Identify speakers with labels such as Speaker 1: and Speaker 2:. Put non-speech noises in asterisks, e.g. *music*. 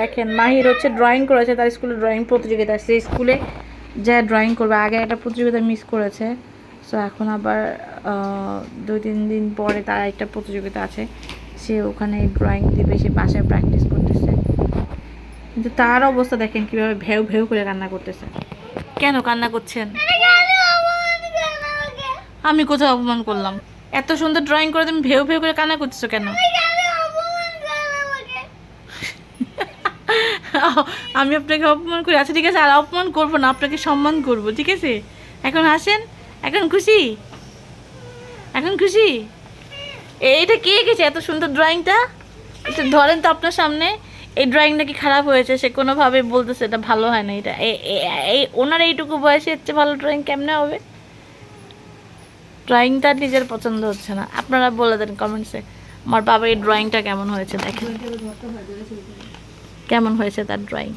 Speaker 1: দেখেন, মাহির হচ্ছে ড্রয়িং করেছে, তার স্কুলে ড্রয়িং প্রতিযোগিতা সে স্কুলে যা ড্রয়িং করবে, আগে একটা প্রতিযোগিতা মিস করেছে। সো এখন আবার দুই, তিন দিন পরে তার একটা প্রতিযোগিতা আছে। সে ওখানে ড্রয়িং দিবে, সে বাসায় প্র্যাকটিস করতেছে। কিন্তু তার অবস্থা দেখেন, কীভাবে ভেউ ভেউ করে কান্না করতেছে। কেন কান্না করছেন? আমি কোথাও অপমান করলাম? এত সুন্দর ড্রয়িং করে তুমি ভেউ ভেউ করে কান্না করতেছো কেন? *laughs* আমি আপনাকে অপমান করি। আচ্ছা ঠিক আছে, আর অপমান করব না, আপনাকে সম্মান করব, ঠিক আছে? এখন আসেন, এখন খুশি? এখন খুশি? এ- এটা কে এঁকেছে এত সুন্দর ড্রয়িংটা একটু ধরেন তো আপনার সামনে, এই ড্রয়িংটা কি খারাপ হয়েছে, সে কোনোভাবে বলতেছে এটা ভালো হয় না এটা। এই ওনার এইটুকু বয়সে চেয়ে ভালো ড্রয়িং কেমনে হবে? ড্রয়িংটা নিজের পছন্দ হচ্ছে না। আপনারা বলে দেন কমেন্টসে আমার বাবার এই ড্রয়িংটা কেমন হয়েছে দেখেন। কেমন হয়েছে তার ড্রয়িং